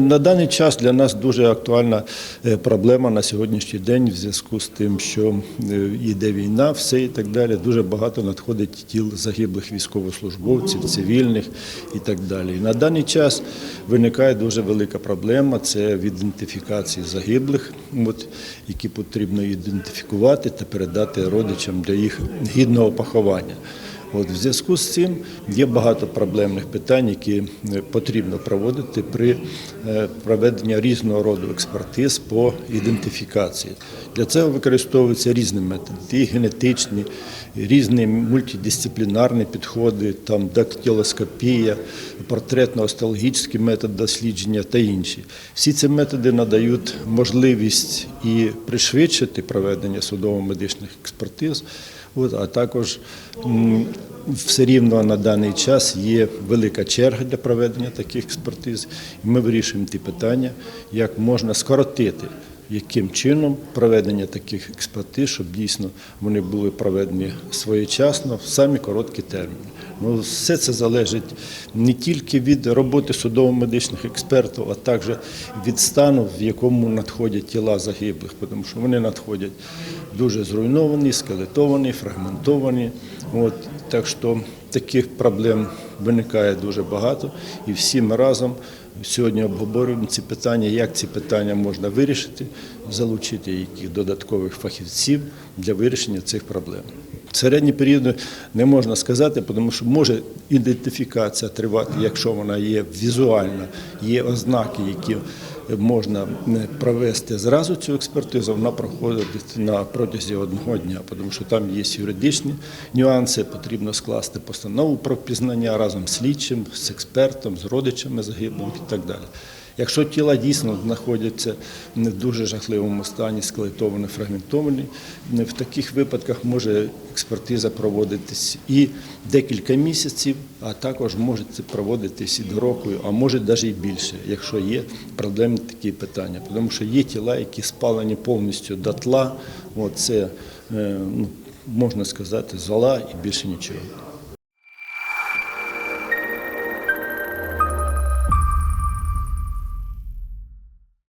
На даний час для нас дуже актуальна е, проблема на сьогоднішній день в зв'язку з тим, що е, йде війна, все і так далі. Дуже багато надходить тіл загиблих військовослужбовців, цивільних і так далі. На даний час виникає дуже велика проблема це в ідентифікації загиблих, які потрібно ідентифікувати та передати родичам для їх гідного поховання. От в зв'язку з цим є багато проблемних питань, які е, потрібно проводити при е, проведенні різного роду експертиз по ідентифікації. Для цього використовуються різні методи, і генетичні, і різні мультидисциплінарні підходи, там дактилоскопія, портретно-остеологічний метод дослідження та інші. Всі ці методи надають можливість і пришвидшити проведення судово-медичних експертиз. От, а також все рівно на даний час є велика черга для проведення таких експертиз, ми вирішуємо ті питання, як можна скоротити, яким чином проведення таких експертиз, щоб дійсно вони були проведені своєчасно в самі короткі терміни. Ну, все це залежить не тільки від роботи судово-медичних експертів, а також від стану, в якому надходять тіла загиблих, тому що вони надходять дуже зруйновані, скелетовані, фрагментовані. От, так що таких проблем виникає дуже багато, і всі ми разом сьогодні обговорюємо ці питання, як ці питання можна вирішити, залучити яких додаткових фахівців для вирішення цих проблем. Середні періоди не можна сказати, тому що може ідентифікація тривати, якщо вона є візуальна, є ознаки, які можна не провести зразу цю експертизу, вона проходить на протязі одного дня, тому що там є юридичні нюанси, потрібно скласти постанову про пізнання разом з слідчим, з експертом, з родичами загиблих і так далі. Якщо тіла дійсно знаходяться не в дуже жахливому стані, скелетовані, фрагментовані, в таких випадках може експертиза проводитись і декілька місяців, а також може проводитись і до року, а може навіть і більше, якщо є проблемні такі питання. Тому що є тіла, які спалені повністю дотла, От це, е, ну, можна сказати, зола і більше нічого.